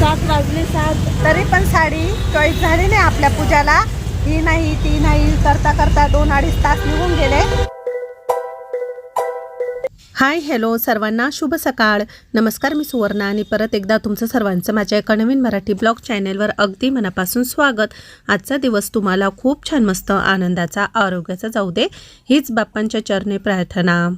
सात वाजले सात. तरी पण साडी चॉईस झाली नाही आपल्या पूजाला. ही नाही ती नाही करता करता दोन अडीच तास निघून गेले. हाय हॅलो सर्वांना शुभ सकाळ. नमस्कार मी सुवर्णा आणि परत एकदा तुमचं सर्वांचं माझ्या एका नवीन मराठी ब्लॉग चॅनेलवर अगदी मनापासून स्वागत. आजचा दिवस तुम्हाला खूप छान मस्त आनंदाचा आरोग्याचा जाऊ दे. हीच बाप्पांच्या चरणी प्रार्थना.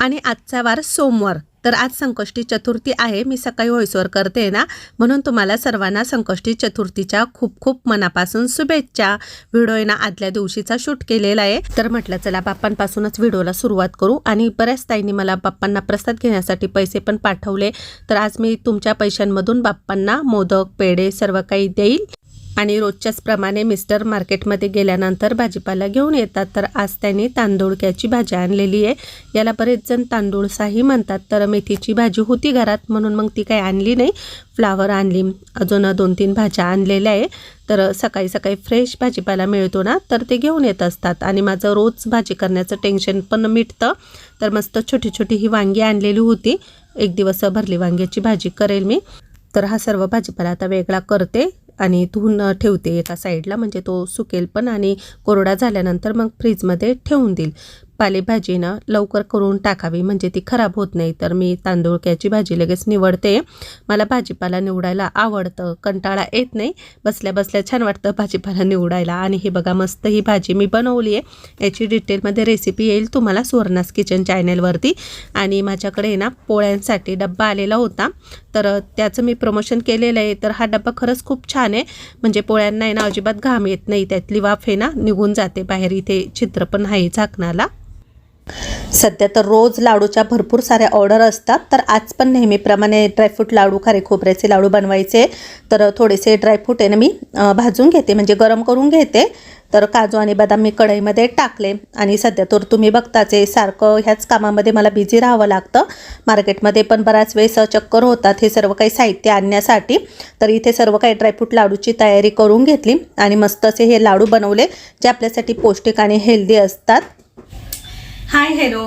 आणि आजचा वार सोमवार. तर आज संकष्टी चतुर्थी आहे. मी सकाळी व्हॉइसवर करते ना. म्हणून तुम्हाला सर्वांना संकष्टी चतुर्थीच्या खूप खूप मनापासून शुभेच्छा. व्हिडिओ आहे ना आदल्या दिवशीचा शूट केलेला आहे. तर म्हटलं चला बाप्पांपासूनच व्हिडिओला सुरुवात करू. आणि बऱ्याच ताईंनी मला बाप्पांना प्रसाद घेण्यासाठी पैसे पण पाठवले. तर आज मी तुमच्या पैशांमधून बाप्पांना मोदक पेढे सर्व काही देईल. आणि रोजच्याचप्रमाणे मिस्टर मार्केटमध्ये गेल्यानंतर भाजीपाला घेऊन येतात. तर आज त्यांनी तांदूळक्याची भाजी आणलेली आहे. याला बरेच जण तांदूळसाही म्हणतात. तर मेथीची भाजी होती घरात म्हणून मग ती काही आणली नाही. फ्लावर आणली. अजून दोन तीन भाज्या आणलेल्या आहे. तर सकाळी सकाळी फ्रेश भाजीपाला मिळतो ना तर ते घेऊन येत असतात. आणि माझं रोज भाजी करण्याचं टेन्शन पण मिटतं. तर मस्त छोटी छोटी ही वांगी आणलेली होती. एक दिवस भरली वांग्याची भाजी करेल मी. तर हा सर्व भाजीपाला आता वेगळा करते. आणि धुवून ठेवते एका साईडला म्हणजे तो सुकेल पण आणि कोरडा झाल्यानंतर मग फ्रीजमध्ये ठेवून देईल. पालेभाजी ना लवकर करून टाकावी म्हणजे ती खराब होत नाही. तर मी तांदूळक्याची भाजी लगेच निवडते. मला भाजीपाला निवडायला आवडतं कंटाळा येत नाही. बसल्या बसल्या छान वाटतं भाजीपाला निवडायला. आणि हे बघा मस्त ही भाजी मी बनवली आहे. याची डिटेलमध्ये रेसिपी येईल तुम्हाला सुवर्णास किचन चॅनेलवरती आणि माझ्याकडे ना पोळ्यांसाठी डब्बा आलेला होता. तर त्याचं मी प्रमोशन केलेलं आहे. तर हा डब्बा खरंच खूप छान आहे. म्हणजे पोळ्यांना आहे ना अजिबात घाम येत नाही. त्यातली वाफ आहे ना निघून जाते बाहेर. इथे चित्र पण आहे झाकणाला. सध्या तर रोज लाडूच्या भरपूर साऱ्या ऑर्डर असतात. तर आज पण नेहमीप्रमाणे ड्रायफ्रूट लाडू खारे खोबऱ्याचे लाडू बनवायचे. तर थोडेसे ड्रायफ्रूट आहे ना मी भाजून घेते. म्हणजे गरम करून घेते. तर काजू आणि बदाम मी कढईमध्ये टाकले. आणि सध्या तर तुम्ही बघताच आहे सारखं ह्याच कामामध्ये मला बिझी राहावं लागतं. मार्केटमध्ये पण बराच वेळेस चक्कर होतात. हे सर्व काही साहित्य आणण्यासाठी. तर इथे सर्व काही ड्रायफ्रूट लाडूची तयारी करून घेतली. आणि मस्त असे हे लाडू बनवले जे आपल्यासाठी पौष्टिक आणि हेल्दी असतात. हाय हॅलो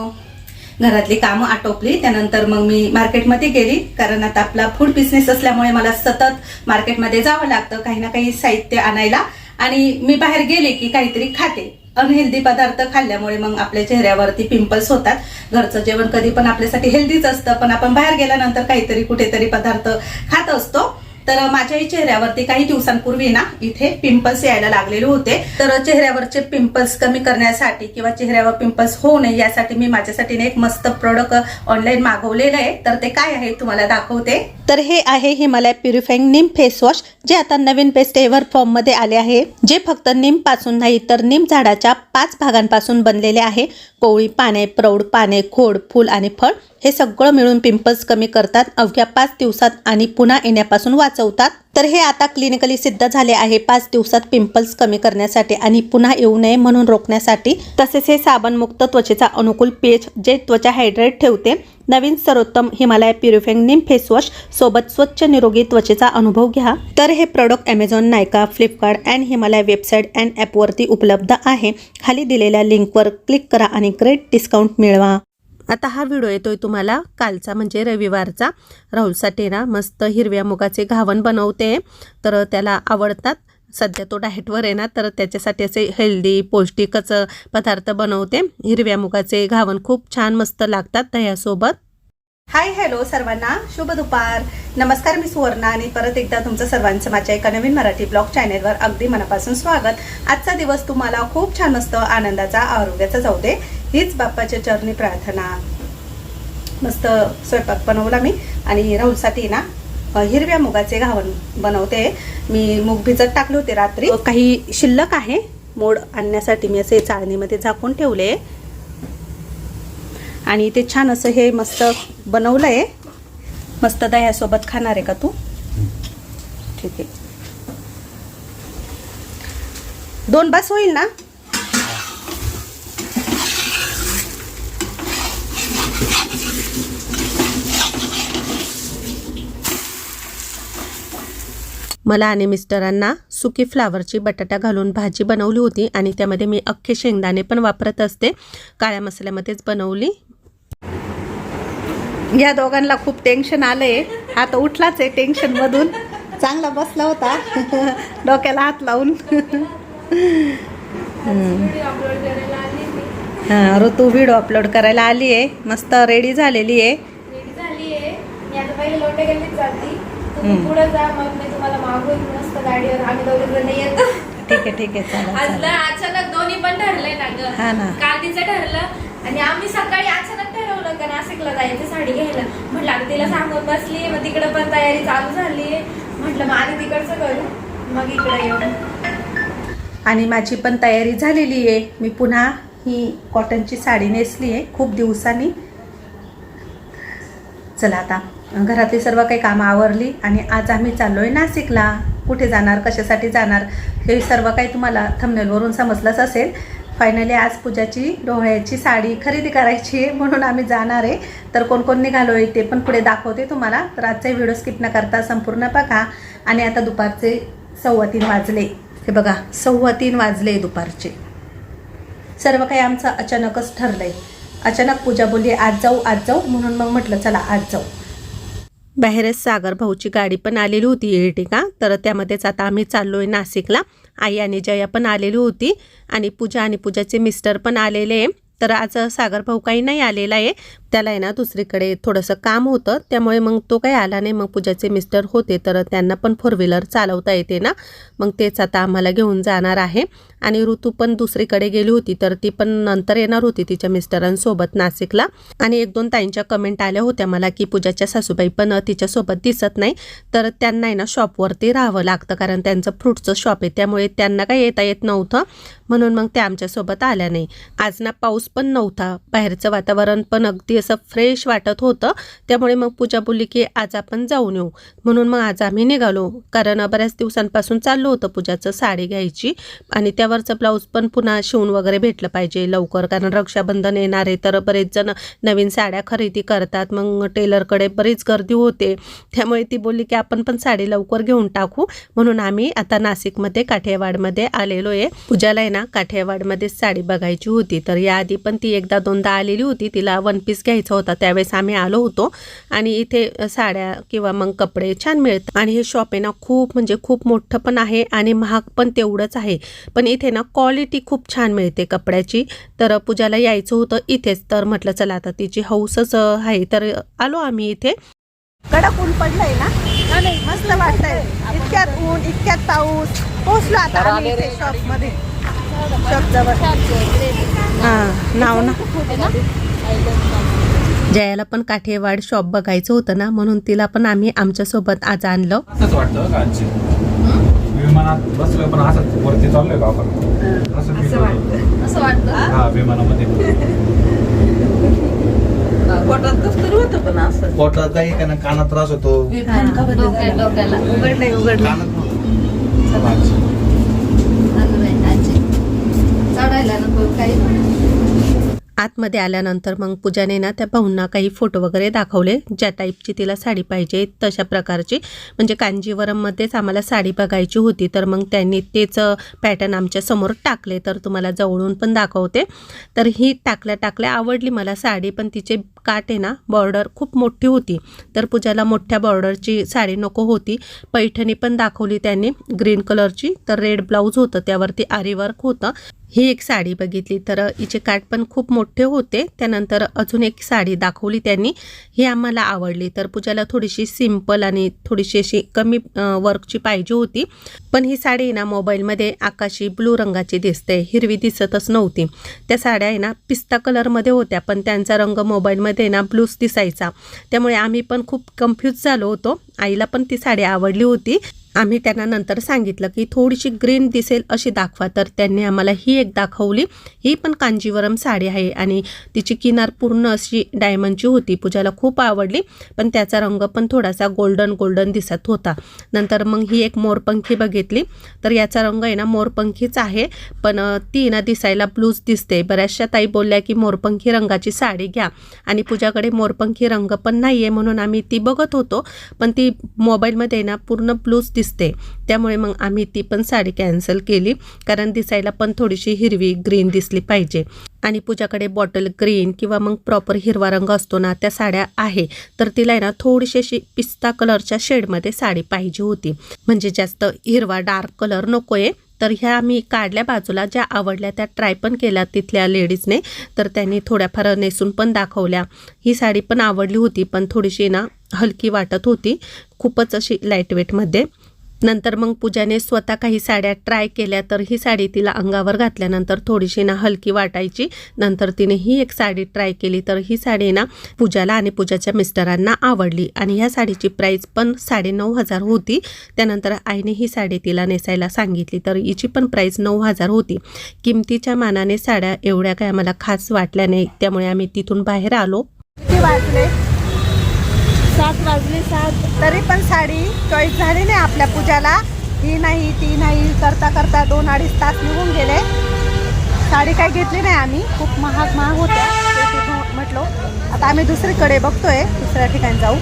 घरातली कामं आटोपली त्यानंतर मग मी मार्केटमध्ये गेली कारण आता आपला फूड बिझनेस असल्यामुळे मला सतत मार्केटमध्ये जावं लागतं काही ना काही साहित्य आणायला. आणि मी बाहेर गेले की काहीतरी खाते. अनहेल्दी पदार्थ खाल्ल्यामुळे मग आपल्या चेहऱ्यावरती पिंपल्स होतात. घरचं जेवण कधी पण आपल्यासाठी हेल्दीच असतं पण आपण बाहेर गेल्यानंतर काहीतरी कुठेतरी पदार्थ खात असतो. तर माझ्याही चेहऱ्यावरती काही दिवसांपूर्वी ना इथे पिंपल्स यायला लागलेले होते. तर चेहऱ्यावरचे पिंपल्स कमी करण्यासाठी किंवा चेहऱ्यावर पिंपल्स होऊ नये यासाठी मी माझ्यासाठी एक मस्त प्रोडक्ट ऑनलाईन मागवलेलं आहे. तर ते काय आहे तुम्हाला दाखवते. तर हे आहे Himalaya purifying neem face wash जे आता नवीन बेस्ट एव्हर फॉर्ममध्ये आले आहे. जे फक्त निमपासून नाही तर निम झाडाच्या पाच भागांपासून बनलेले आहे. कोवळी पाने प्रौढ पाने खोड फूल आणि फळ हे सगळं मिळून पिंपल्स कमी करतात अवघ्या पाच दिवसात आणि पुन्हा येण्यापासून वाचवतात. तर हे आता क्लिनिकली सिद्ध झाले आहे. पाच दिवसात पिंपल्स कमी करण्यासाठी आणि पुन्हा येऊ नये म्हणून रोखण्यासाठी. तसेच हे साबणमुक्त त्वचेचा अनुकूल पेज जे त्वचा हायड्रेट ठेवते. नवीन सर्वोत्तम Himalaya purifying neem face wash सोबत स्वच्छ निरोगी त्वचेचा अनुभव घ्या. तर हे product Amazon Nykaa Flipkart and Himalaya website and ॲपवरती उपलब्ध आहे. खाली दिलेल्या लिंकवर क्लिक करा आणि ग्रेट डिस्काउंट मिळवा. आता हा व्हिडिओ येतोय तुम्हाला कालचा म्हणजे रविवारचा. राहुलसाठी ना मस्त हिरव्या मुगाचे घावण बनवते. तर त्याला आवडतात. सध्या तो डाएटवर आहे ना तर त्याच्यासाठी असे हेल्दी पौष्टिकच पदार्थ बनवते. हिरव्या मुगाचे घावण खूप छान मस्त लागतात दह्यासोबत. हाय हॅलो सर्वांना. शुभ दुपार. नमस्कार मी सुवर्णा आणि परत एकदा तुमचं सर्वांचं माझ्या एका नवीन मराठी ब्लॉग चॅनेलवर अगदी मनापासून स्वागत. आजचा दिवस तुम्हाला खूप छान मस्त आनंदाचा आरोग्याचा जाऊ दे. हीच बाप्पाच्या चरणी प्रार्थना. मस्त स्वयंपाक बनवला मी. आणि राहुलसाठी ना हिरव्या मुगाचे घावण बनवते. मी मूग भिजत टाकले होते रात्री. काही शिल्लक आहे? मोड आणण्यासाठी मी असे चाळणीमध्ये झाकून ठेवले. आणि ते छान असं हे मस्त बनवलं आहे मस्त दह्यासोबत खाणार आहे का तू? ठीक आहे. दोन बस होईल ना? मला आणि मिस्टरांना सुकी फ्लावरची बटाटा घालून भाजी बनवली होती आणि त्यामध्ये मी अख्खे शेंगदाणे पण वापरत असते. काळ्या मसाल्यामध्येच बनवली. या दोघांना खूप टेन्शन आलं आहे हा तर उठलाच आहे टेन्शनमधून चांगला बसला होता. डोक्याला हात लावून. हां ऋतू व्हिडिओ अपलोड करायला आली आहे मस्त रेडी झालेली आहे तुम्ही. पुढे जा मग मी तुम्हाला मागून मस्त गाडीवर आम्ही दोघे जण येतो. ठीक आहे ठीक आहे चालेल आज अचानक दोन्ही पण ठरलंय ना ग. हा ना. काल तिचं ठरलं आणि आम्ही सकाळी अचानक ठरवलं का नाशिकला जायचं साडी घ्यायला. म्हटलं आता तिला सांगून बसली मग तिकडे पण तयारी चालू झाली. म्हटलं मग आधी तिकडचं करू मग इकडे येऊ. आणि माझी पण तयारी झालेली आहे. मी पुन्हा ही कॉटनची साडी नेसली आहे खूप दिवसांनी. चला आता. घरातली सर्व काही कामं आवरली आणि आज आम्ही चाललो आहे नाशिकला. कुठे जाणार कशासाठी जाणार हे सर्व काही तुम्हाला थंबनेलवरून समजलंच असेल. फायनली आज पूजाची डोळ्याची साडी खरेदी करायची आहे म्हणून आम्ही जाणार आहे. तर कोण कोण निघालो आहे ते पण पुढे दाखवते तुम्हाला. तर आजचा व्हिडिओ स्किप न करता संपूर्ण बघा. आणि आता दुपारचे सव्वा तीन वाजले. हे बघा सव्वा तीन वाजले दुपारचे. सर्व काही आमचं अचानकच ठरलं आहे अचानक पूजा बोलली आज जाऊ आज जाऊ. म्हणून मग म्हटलं चला आज जाऊ. बाहेरच सागर भाऊची गाडी पण आलेली होती इर्टिका तर त्यामध्येच आता आम्ही चाललो आहे नाशिकला. आई आणि जया पण आलेली होती आणि पूजा आणि पूजाचे मिस्टर पण आलेले आहे. तर आज सागर भाऊ काही नाही आलेला आहे. त्याला आहे ना दुसरीकडे थोडंसं काम होतं. त्यामुळे मग तो काही आला नाही. मग पूजाचे मिस्टर होते. तर त्यांना पण फोर व्हीलर चालवता येते ना. मग तेच आता आम्हाला घेऊन जाणार आहे. आणि ऋतू पण दुसरीकडे गेली होती. तर ती पण नंतर येणार होती तिच्या मिस्टरांसोबत नाशिकला. आणि एक दोन ताईंच्या कमेंट आल्या होत्या मला की पूजाच्या सासूबाई पण तिच्यासोबत दिसत नाही. तर त्यांना आहे ना शॉपवरती राहावं लागतं. कारण त्यांचं फ्रूटचं शॉप आहे. त्यामुळे त्यांना काही येता येत नव्हतं. म्हणून मग त्या आमच्यासोबत आल्या नाही. आज ना पाऊस पण नव्हता. बाहेरचं वातावरण पण अगदी असं फ्रेश वाटत होतं. त्यामुळे मग पूजा बोलली की आज आपण जाऊन येऊ. म्हणून मग आज आम्ही निघालो. कारण बऱ्याच दिवसांपासून चाललं होतं पूजाचं साडी घ्यायची. आणि त्यावरचं ब्लाऊज पण पुन्हा शिवून वगैरे भेटलं पाहिजे लवकर. कारण रक्षाबंधन येणार आहे तर बरेच जण नवीन साड्या खरेदी करतात. मग टेलरकडे बरीच गर्दी होते. त्यामुळे ती बोलली की आपण पण साडी लवकर घेऊन टाकू. म्हणून आम्ही आता नाशिकमध्ये काठियावाडमध्ये आलेलो आहे पूजाला आहे ना काठियावाडमध्ये साडी बघायची होती. तर याआधी पण ती एकदा दोनदा आलेली होती. तिला वन पीस घ्यायचा होता त्यावेळेस आम्ही आलो होतो. आणि इथे साड्या किंवा मग कपडे छान मिळतात. आणि हे शॉप आहे ना खूप म्हणजे खूप मोठं पण आहे आणि महाग पण तेवढंच आहे. पण इथे ना क्वालिटी खूप छान मिळते कपड्याची. तर पूजाला यायचं होतं इथेच. तर म्हटलं चला आता तिची हौसच आहे. तर आलो आम्ही इथे. कडक ऊन पडलंय ना? मस्त वाटतंय. इतक्यात ऊन इतक्यात पाऊस. पोहोचलो आता आम्ही इथे शॉपमध्ये. शॉप जवळ. हा नाव ना? जयाला पण काठेवाड शॉप बघायचं होतं ना म्हणून तिला पण आम्ही आमच्यासोबत आज आणलं. असंच वाटतं का आजची? विमानात बसलोय पण असंच वरती चाललोय का आपण? असं feel होतं. असं वाटतं हा? विमानामध्ये. पोटात काही कानात त्रास होतो. डोक्या- डोक्याला उघडलंय उघडलंय. कानात चढायला नको काही आतमध्ये आल्यानंतर मग पूजाने ना त्या भाऊंना काही फोटो वगैरे दाखवले. ज्या टाईपची तिला साडी पाहिजे तशा प्रकारची. म्हणजे कांजीवरममध्येच आम्हाला साडी बघायची होती तर मग त्यांनी तेच पॅटर्न आमच्यासमोर टाकले. तर तुम्हाला जवळून पण दाखवते. तर ही टाकल्या टाकल्या आवडली मला साडी पण तिचे काट आहे ना बॉर्डर खूप मोठी होती. तर पूजाला मोठ्या बॉर्डरची साडी नको होती. पैठणी पण दाखवली त्यांनी ग्रीन कलरची तर रेड ब्लाऊज होतं त्यावरती आरीवर्क होतं. ही एक साडी बघितली. तर हिचे काठ पण खूप मोठे होते. त्यानंतर अजून एक साडी दाखवली त्यांनी. ही आम्हाला आवडली. तर पूजाला थोडीशी सिंपल आणि थोडीशी अशी कमी वर्कची पाहिजे होती. पण ही साडी आहे ना मोबाईलमध्ये आकाशी ब्लू रंगाची दिसते. हिरवी दिसतच नव्हती. त्या साड्या आहे ना पिस्ता कलरमध्ये होत्या. पण त्यांचा रंग मोबाईलमध्ये ना ब्लूज दिसायचा. त्यामुळे आम्ही पण खूप कन्फ्यूज झालो होतो. आईला पण ती साडी आवडली होती. आम्ही त्यांना नंतर सांगितलं की थोडीशी ग्रीन दिसेल अशी दाखवा. तर त्यांनी आम्हाला ही एक दाखवली. ही पण कांजीवरम साडी आहे आणि तिची किनार पूर्ण अशी डायमंडची होती. पूजाला खूप आवडली पण त्याचा रंग पण थोडासा गोल्डन गोल्डन दिसत होता. नंतर मग ही एक मोरपंखी बघितली. तर याचा रंग आहे ना मोरपंखीच आहे पण ती ना दिसायला ब्लूज दिसते. बऱ्याचशा ताई बोलल्या की मोरपंखी रंगाची साडी घ्या. आणि पूजाकडे मोरपंखी रंग पण नाही आहे म्हणून आम्ही ती बघत होतो पण ती मोबाईलमध्ये ना पूर्ण ब्लूज दिसते. त्यामुळे मग आम्ही ती पण साडी कॅन्सल केली. कारण दिसायला पण थोडीशी हिरवी ग्रीन दिसली पाहिजे. आणि पूजाकडे बॉटल ग्रीन किंवा मग प्रॉपर हिरवा रंग असतो ना त्या साड्या आहे. तर तिला आहे ना थोडीशी अशी पिस्ता कलरच्या शेडमध्ये साडी पाहिजे होती. म्हणजे जास्त हिरवा डार्क कलर नको आहे तर ह्या मी काढल्या बाजूला ज्या आवडल्या त्या ट्राय पण केल्या तिथल्या लेडीजने तर त्यांनी थोड्याफार नेसून पण दाखवल्या. ही साडी पण आवडली होती पण थोडीशी ना हलकी वाटत होती. खूपच अशी लाईटवेटमध्ये नंतर मग पूजाने स्वतः काही साड्या ट्राय केल्या तर ही साडी तिला अंगावर घातल्यानंतर थोडीशी ना हलकी वाटायची. नंतर तिने ही एक साडी ट्राय केली तर ही साडी ना पूजाला आणि पूजाच्या मिस्टरांना आवडली. आणि ह्या साडीची प्राईस पण साडेनऊ हजार होती. त्यानंतर आईने ही साडी तिला नेसायला सांगितली तर हिची पण प्राईस नऊ हजार होती. किमतीच्या मानाने साड्या एवढ्या काय आम्हाला खास वाटल्या नाही त्यामुळे आम्ही तिथून बाहेर आलो. किती सात वाजले सात. तरी पण साडी चॉईस झाली नाही आपल्या पूजाला. ही नाही ती नाही करता करता दोन अडीच तास निघून गेले. साडी काय घेतली नाही आम्ही. खूप महाग महाग होत्या. ते आता आम्ही दुसरीकडे बघतोय दुसऱ्या ठिकाणी जाऊ.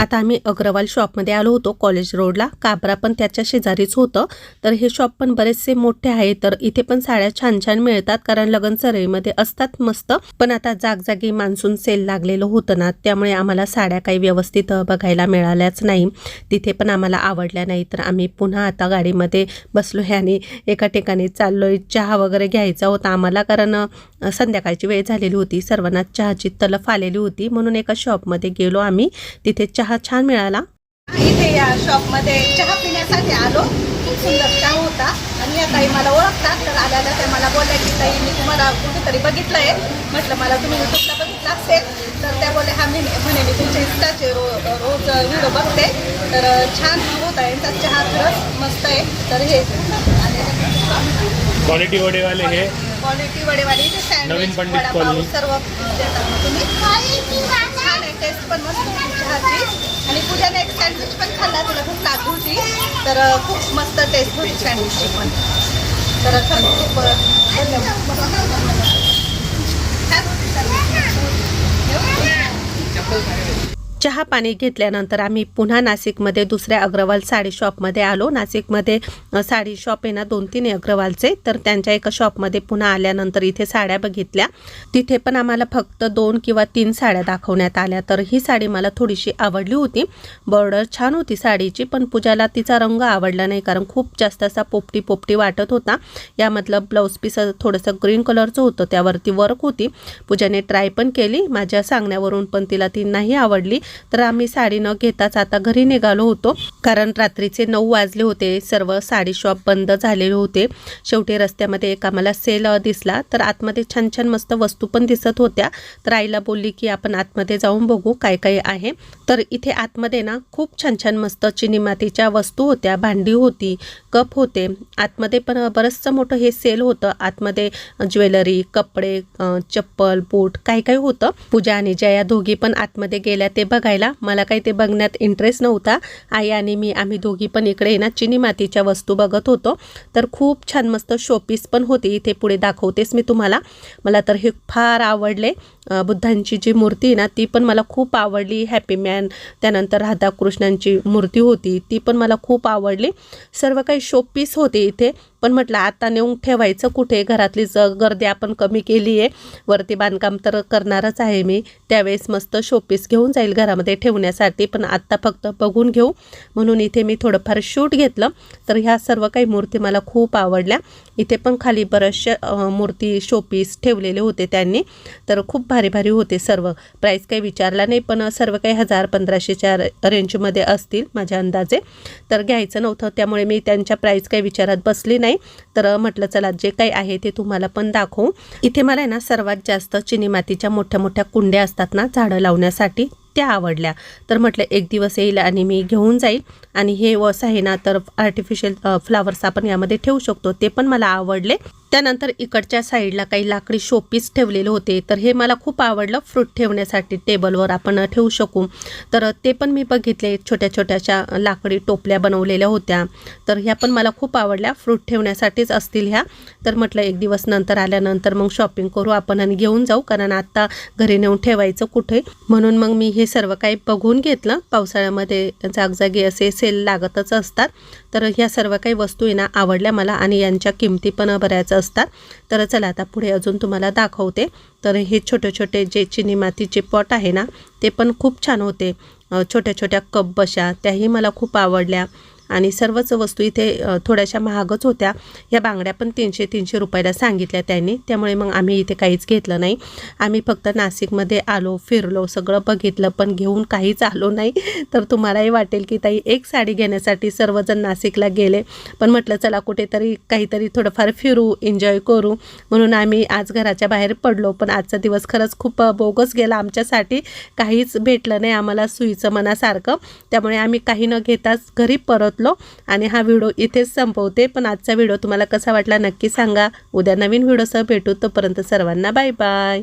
आता आम्ही अग्रवाल शॉपमध्ये आलो होतो कॉलेज रोडला. काबरा पण त्याच्या शेजारीच होतं. तर हे शॉप पण बरेचसे मोठे आहे तर इथे पण साड्या छान छान मिळतात कारण लगन सराईमध्ये असतात मस्त. पण आता जागजागी मान्सून सेल लागलेलं होतं ना त्यामुळे आम्हाला साड्या काही व्यवस्थित बघायला मिळाल्याच नाही. तिथे पण आम्हाला आवडल्या नाही तर आम्ही पुन्हा आता गाडीमध्ये बसलो ह्याने आणि एका ठिकाणी चाललोय. चहा वगैरे घ्यायचा होता आम्हाला कारण संध्याकाळची वेळ झालेली होती. सर्वांना चहाची तलफ आलेली होती. म्हणून एका शॉपमध्ये गेलो आम्ही. तिथे चहा छान मिळाला. इथे या शॉपमध्ये चहा पिण्यासाठी आलो. खूप सुंदर चहा होता. आणि या ताई मला ओळखतात. तर आल्या आल्या त्या मला बोलल्या की ताई मी तुम्हाला कुठेतरी बघितलं आहे म्हटलं मला तुम्ही युट्यूबला बघितलं असेल. तर त्या बोलल्या हा मी म्हणे मी तुमच्या इंस्टाचे रो रोज व्हिडिओ बघते. तर छान होता यांचा चहा खरंच मस्त आहे. तर हे. क्वालिटी वडेवाले हे. क्वालिटी वडेवाली इथे सँडविच नवीन पंडित वडापाव कॉलनी. सर्व देतात तुम्ही. छान आहे टेस्ट पण मस्त होती चहाची आणि पूजाने एक सँडविच पण खाल्ला तिला खूप होती. तर खूप मस्त टेस्ट होती सँडविचची पण. तर खरंच खूप धन्यवाद. सर्व. चहा पाणी घेतल्यानंतर आम्ही पुन्हा नाशिकमध्ये दुसऱ्या अग्रवाल साडी शॉपमध्ये आलो. नाशिकमध्ये साडी शॉप आहे ना दोन तीन अग्रवालचे. तर त्यांच्या एका शॉपमध्ये पुन्हा आल्यानंतर इथे साड्या बघितल्या. तिथे पण आम्हाला फक्त दोन किंवा तीन साड्या दाखवण्यात आल्या. तर ही साडी मला थोडीशी आवडली होती. बॉर्डर छान होती साडीची पण पूजाला तिचा रंग आवडला नाही कारण खूप जास्त असा पोपटी पोपटी वाटत होता. यामधलं ब्लाऊज पीस थोडंसं ग्रीन कलरचं होतं त्यावरती वर्क होती. पूजाने ट्राय पण केली. माझ्या सांगण्यावरून पण तिला ती नाही आवडली. तर आम्ही साडी न घेताच आता घरी निघालो होतो. कारण रात्रीचे नऊ वाजले होते. सर्व साडी शॉप बंद झालेले होते. शेवटी रस्त्यामध्ये एक आम्हाला सेल दिसला. तर आतमध्ये छान छान मस्त वस्तू पण दिसत होत्या. तर आईला बोलली की आपण आतमध्ये जाऊन बघू काय काय आहे. तर इथे आतमध्ये ना खूप छान छान मस्त चिनी मातीच्या वस्तू होत्या. भांडी होती कप होते. आतमध्ये पण बरंचसं मोठं हे सेल होतं. आतमध्ये ज्वेलरी कपडे चप्पल बूट काय काय होतं. पूजा आणि जया दोघी पण आतमध्ये गेल्या. ते बघायला. मला काही ते बघण्यात इंटरेस्ट नव्हता. आई आणि मी आम्ही दोघी पण इकडे ना चिनी मातीच्या वस्तू बघत होतो. तर खूप छान मस्त शोपीस पण होती. इथे पुढे दाखवतेच मी तुम्हाला. मला तर हे फार आवडले. बुद्धांची जी मूर्ती आहे ना ती पण मला खूप आवडली. हॅपी मॅन त्यानंतर राधाकृष्णांची मूर्ती होती ती पण मला खूप आवडली. सर्व काही शोपीस होते इथे. पण म्हटलं आता नेऊन ठेवायचं कुठे? घरातली ज गर्दी आपण कमी केली आहे. वरती बांधकाम तर करणारच आहे मी. त्यावेळेस मस्त शोपीस घेऊन जाईल घरामध्ये ठेवण्यासाठी. पण आत्ता फक्त बघून घेऊ. म्हणून इथे मी थोडंफार शूट घेतलं. तर ह्या सर्व काही मूर्ती मला खूप आवडल्या. इथे पण खाली बऱ्याचशा मूर्ती शोपीस ठेवलेले होते त्यांनी. तर खूप भारी भारी होते सर्व. प्राईस काही विचारला नाही पण सर्व काही हजार पंधराशेच्या रेंजमध्ये असतील माझ्या अंदाजे. तर घ्यायचं नव्हतं त्यामुळे मी त्यांच्या प्राईस काही विचारात बसली नाही. तर म्हटलं चला जे काही आहे ते तुम्हाला पण दाखवू. इथे मला आहे ना सर्वात जास्त चिनी मातीच्या मोठ्या मोठ्या कुंड्या असतात ना झाडं लावण्यासाठी. त्या आवडल्या. तर म्हटलं एक दिवस येईल आणि मी घेऊन जाईल. आणि हे वस आहे ना तर आर्टिफिशियल फ्लावर्स आपण यामध्ये ठेवू शकतो. ते पण मला आवडले. त्यानंतर इकडच्या साईडला काही लाकडी शोपीस ठेवलेले होते. तर हे मला खूप आवडलं. फ्रूट ठेवण्यासाठी टेबलवर आपण ठेवू शकू. तर ते पण मी बघितले. छोट्या छोट्याशा लाकडी टोपल्या बनवलेल्या होत्या. तर ह्या पण मला खूप आवडल्या. फ्रूट ठेवण्यासाठीच असतील ह्या. तर म्हटलं एक दिवस नंतर आल्यानंतर मग शॉपिंग करू आपण आणि घेऊन जाऊ. कारण आत्ता घरी नेऊन ठेवायचं कुठे? म्हणून मग मी हे सर्व काही बघून घेतलं. पावसाळ्यामध्ये जागजागी असे सेल लागतच असतात. तर ह्या सर्व काही वस्तू आहे ना आवडल्या मला आणि यांच्या किमती पण बऱ्याच असतात. तर चला आता पुढे अजून तुम्हाला दाखवते. तर हे छोटे छोटे जे चिनी मातीचे पॉट आहे ना ते पण खूप छान होते. छोट्या छोट्या कप बशा त्याही मला खूप आवडल्या. आणि सर्वच वस्तू इथे थोड्याशा महागच होत्या. या बांगड्या पण तीनशे तीनशे रुपयाला सांगितल्या त्यांनी. त्यामुळे मग आम्ही इथे काहीच घेतलं नाही. आम्ही फक्त नाशिकमध्ये आलो फिरलो सगळं बघितलं पण घेऊन काहीच आलो नाही. तर तुम्हालाही वाटेल की ताई एक साडी घेण्यासाठी सर्वजण नाशिकला गेले. पण म्हटलं चला कुठेतरी काहीतरी थोडंफार फिरू एन्जॉय करू. म्हणून आम्ही आज घराच्या बाहेर पडलो. पण आजचा दिवस खरंच खूप बोगस गेला आमच्यासाठी. काहीच भेटलं नाही आम्हाला सुईचं मनासारखं. त्यामुळे आम्ही काही न घेताच घरी परतलो. आणि हा व्हिडिओ इथेच संपवते. पण आजचा व्हिडिओ तुम्हाला कसा वाटला नक्की सांगा. उद्या नवीन व्हिडिओसह भेटू. तोपर्यंत सर्वांना बाय बाय